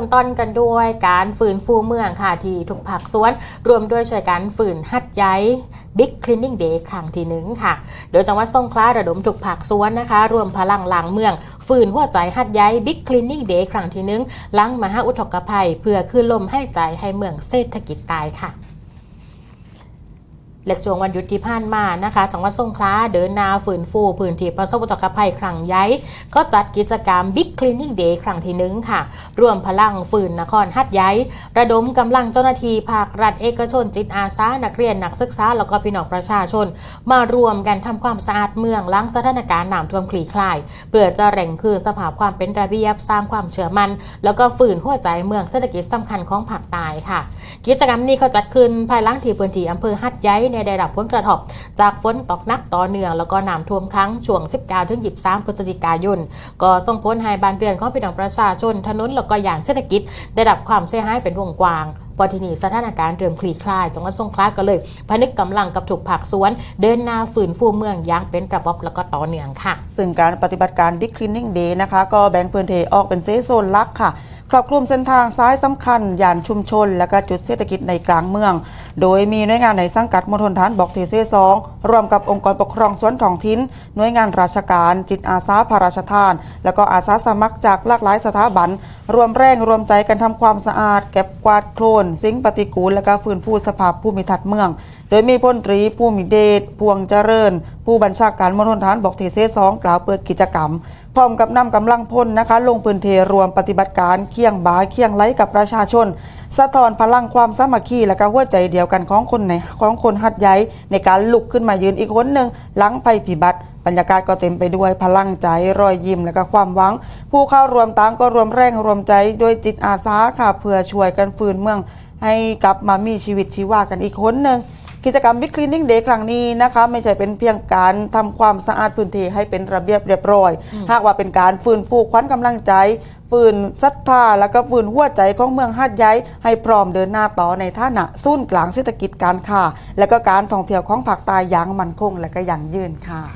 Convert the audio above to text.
มต้นกันด้วยการฝืนฟูเมืองค่ะที่ทุกผักสวน รวมด้วยช่วยกันฝืนหัดย้ายบิ๊กคลีนนิ่งเดย์ครั้งที่หนึ่งค่ะ โดยจังหวัดสงขลาระดมทุกผักสวนนะคะ รวมพลังหลังเมือง ฝืนหัวใจหัดย้ายบิ๊กคลีนนิ่งเดย์ครั้งที่หนึ่งล้างมหาอุทกภัย เพื่อคืนลมให้ใจให้เมืองเศรษฐกิจตายค่ะ เหล็กจวงวันหยุดที่ผ่านมานะคะจังหวัดสงขลาเดินนาฝืนฟูพื้นที่ประสบอุทกภัยครั้งใหญ่ก็จัดกิจกรรม Big Cleaning Day ครั้งที่หนึ่งค่ะ รวมพลังฝืนนครฮัดใหญ่ระดมกำลังเจ้าหน้าที่ภาครัฐเอกชนจิตอาสานักเรียนนักศึกษา แล้วก็พี่น้องประชาชน มารวมกันทำความสะอาดเมืองล้างสถานการณ์น้ำท่วมคลี่คลาย เพื่อจะเร่งคืนสภาพความเป็นระเบียบสร้างความเชื่อมัน่นแล้วก็ฝืนหัวใจเมืองเศรษฐกิจสำคัญของภาคใต้ค่ะ กิจกรรมนี้เขาจัดขึ้นภายหลังที่พื้นที่อำเภอฮัดใหญ่ในได้รับผลกระทบจากฝนตกหนักต่อเนื่องแล้วก็น้ำท่วมครั้งช่วง 19ถึง23พฤศจิกายน ก็ส่งผลให้บ้านเรือนของพี่น้องประชาชนถนนแล้วก็อย่างเศรษฐกิจ ได้รับความเสียหายเป็นวงกว้างพอทีนี้สถานการณ์เริ่มคลี่คลายจังหวัดสงขลาก็เลย พนึกกำลังกับถูกผักสวน เดินหน้าฝืนฟูเมืองอย่างเป็นระบบแล้วก็ต่อเนื่องค่ะ ซึ่งการปฏิบัติการ Big Cleaning Day นะคะ ก็แบ่งพื้นที่ออกเป็นเซโซนลักค่ะ ครอบคลุมเส้นทางซ้ายสำคัญย่านชุมชน และก็จุดเศรษฐกิจในกลางเมือง โดยมีหน่วยงานในสังกัดมณฑลฐานบอกเทเซสองรวมกับองค์กรปกครองส่วนท้องถิ่นหน่วยงานราชการ จิตอาสาพระราชทาน แล้วก็อาสาสมัครจากหลากหลายสถาบันรวมแรงรวมใจกันทำความสะอาด เก็บกวาดโคลนสิ่งปฏิกูล และก็ฟื้นฟูสภาพภูมิทัศน์เมือง โดยมีพลตรีผู้มีเดชพวงเจริญ ผู้บัญชาการมณฑลฐานบอกเทเซสองกล่าวเปิดกิจกรรม พร้อมกับนำกำลังพลนะคะ ลงพื้นที่รวมปฏิบัติการเคียงบ่าเคียงไหลกับประชาชน สะท้อนพลังความสามัคคีและก็หัวใจเดียวกันของคนในของคนหัดใหญ่ในการลุกขึ้นมายืนอีกคนหนึ่งหลังภัยพิบัติบรรยากาศก็เต็มไปด้วยพลังใจรอยยิ้มและก็ความหวัง ผู้เข้ารวมต่างก็รวมแรงรวมใจด้วยจิตอาสาค่ะเพื่อช่วยกันฟื้นเมือง ให้กลับมามีชีวิตชีวากันอีกคนหนึ่ง กิจกรรม Big Cleaning Day ครั้งนี้นะคะไม่ใช่เป็นเพียงการทำความสะอาดพื้นที่ให้เป็นระเบียบเรียบร้อย หากว่าเป็นการฟื้นฟูขวัญกำลังใจฟื้นศรัทธาแล้วก็ฟื้นหัวใจของเมืองหาดใหญ่ให้พร้อมเดินหน้าต่อในฐานะศูนย์กลางเศรษฐกิจการค้าและก็การท่องเที่ยวของภาคใต้อย่างมั่นคงและก็ยั่งยืนค่ะ